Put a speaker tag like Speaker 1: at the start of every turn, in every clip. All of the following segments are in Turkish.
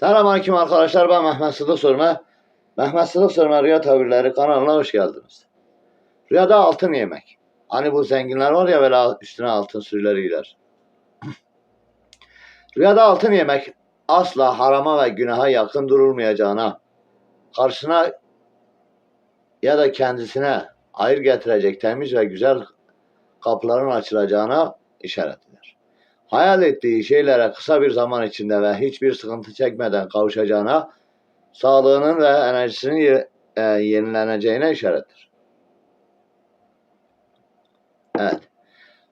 Speaker 1: Selamünaleyküm arkadaşlar. Ben Mehmet Sıdık Sorma. Mehmet Sıdık Sorma Rüya Tabirleri kanalına hoş geldiniz. Rüyada altın yemek. Hani bu zenginler var ya böyle üstüne altın sürüleriler. Rüyada altın yemek asla harama ve günaha yakın durulmayacağına, karşısına ya da kendisine hayır getirecek temiz ve güzel kapıların açılacağına işaret. Hayal ettiği şeylere kısa bir zaman içinde ve hiçbir sıkıntı çekmeden kavuşacağına, sağlığının ve enerjisinin e, yenileneceğine işarettir. Evet.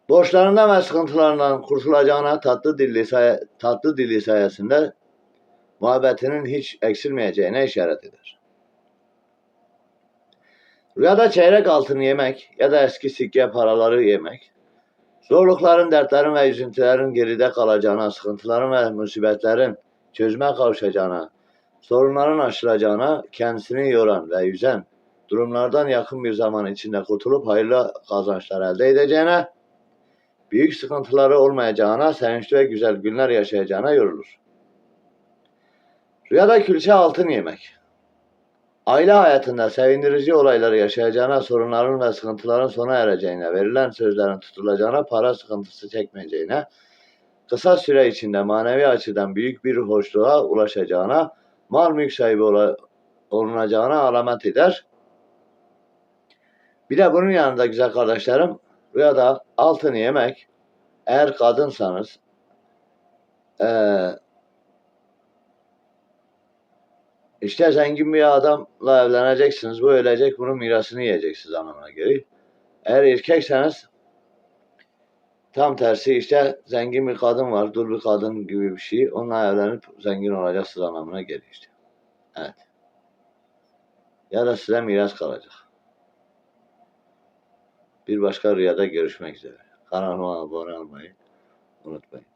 Speaker 1: Borçlarından ve sıkıntılarından kurtulacağına tatlı dilli, say- tatlı dili sayesinde muhabbetinin hiç eksilmeyeceğine işaret eder. Rüyada çeyrek altın yemek ya da eski sikke paraları yemek, zorlukların, dertlerin ve üzüntülerin geride kalacağına, sıkıntıların ve musibetlerin çözüme kavuşacağına, sorunların aşılacağına, kendisini yoran ve yüzen durumlardan yakın bir zaman içinde kurtulup hayırlı kazançlar elde edeceğine, büyük sıkıntıları olmayacağına, sevinçli ve güzel günler yaşayacağına yorulur. Rüyada külçe altın yemek. Aile hayatında sevindirici olayları yaşayacağına, sorunların ve sıkıntıların sona ereceğine, verilen sözlerin tutulacağına, para sıkıntısı çekmeyeceğine, kısa süre içinde manevi açıdan büyük bir hoşluğa ulaşacağına, mal mülk sahibi olunacağına alamet eder. Bir de bunun yanında güzel kardeşlerim, rüyada altın yemek, eğer kadınsanız, eee İşte zengin bir adamla evleneceksiniz. Bu ölecek, bunun mirasını yiyeceksiniz anlamına geliyor. Eğer erkekseniz tam tersi işte zengin bir kadın var, dul bir kadın gibi bir şey. Onunla evlenip zengin olacaksınız anlamına geliyor işte. Evet. Ya da size miras kalacak. Bir başka rüyada görüşmek üzere. Kanalıma abone olmayı unutmayın.